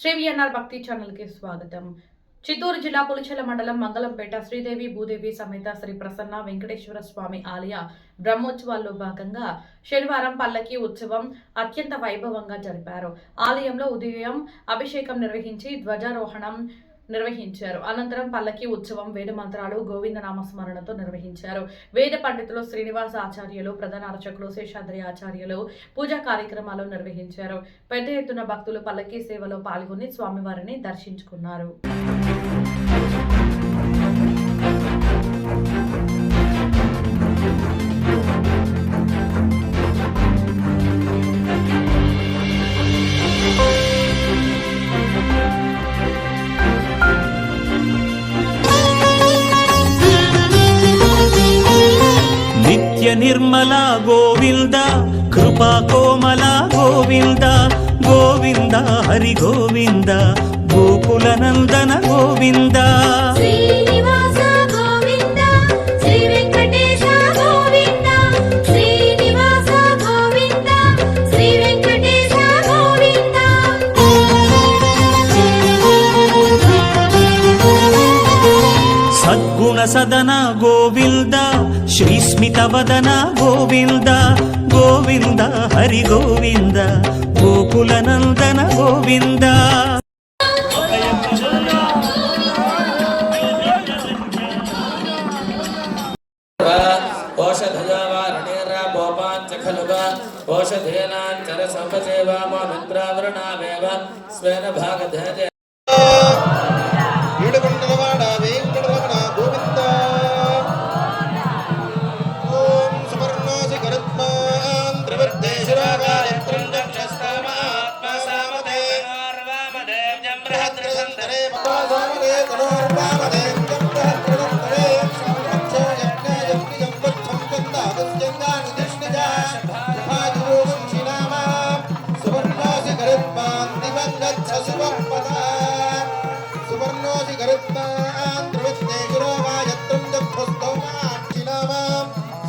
Shri VNR భక్తి ఛానల్కి స్వాగతం. చిత్తూరు జిల్లా పులిచెల మండలం మంగళంపేట శ్రీదేవి భూదేవి సమేత శ్రీ ప్రసన్న వెంకటేశ్వర స్వామి ఆలయ బ్రహ్మోత్సవాల్లో భాగంగా శనివారం పల్లకి ఉత్సవం అత్యంత వైభవంగా జరిపారు. ఆలయంలో ఉదయం అభిషేకం నిర్వహించి ధ్వజారోహణం నిర్వహించారు. అనంతరం పల్లకి ఉత్సవం వేద మంత్రాలు గోవింద నామస్మరణతో నిర్వహించారు. వేద పండితులు శ్రీనివాస ఆచార్యులు ప్రధాన అర్చకులు శేషాద్రి ఆచార్యులు పూజా కార్యక్రమాలు నిర్వహించారు. పెద్ద ఎత్తున భక్తులు పల్లకి సేవలో పాల్గొని స్వామివారిని దర్శించుకున్నారు. నిత్య నిర్మల గోవింద కృపా కోమల గోవింద గోవింద హరి గోవింద గోకుల నందన గోవింద. శ్రీ శ్రీ సద్గుణ సదన గోవింద శ్రీస్మిత స్మితవదన గోవింద గోవింద హరి గోవింద గోకుల నందన గోవింద. ఓషధయావారణీరాపోపాంచ చర ఓషధేనాంచర సంపసేవామో మిత్రావృణామేవ స్వేన భాగధేజ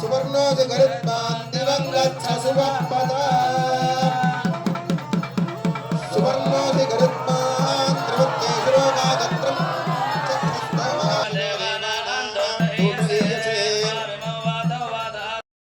सुवर्णो गरुत्पान् दिवङ्गच्छ सुभपदा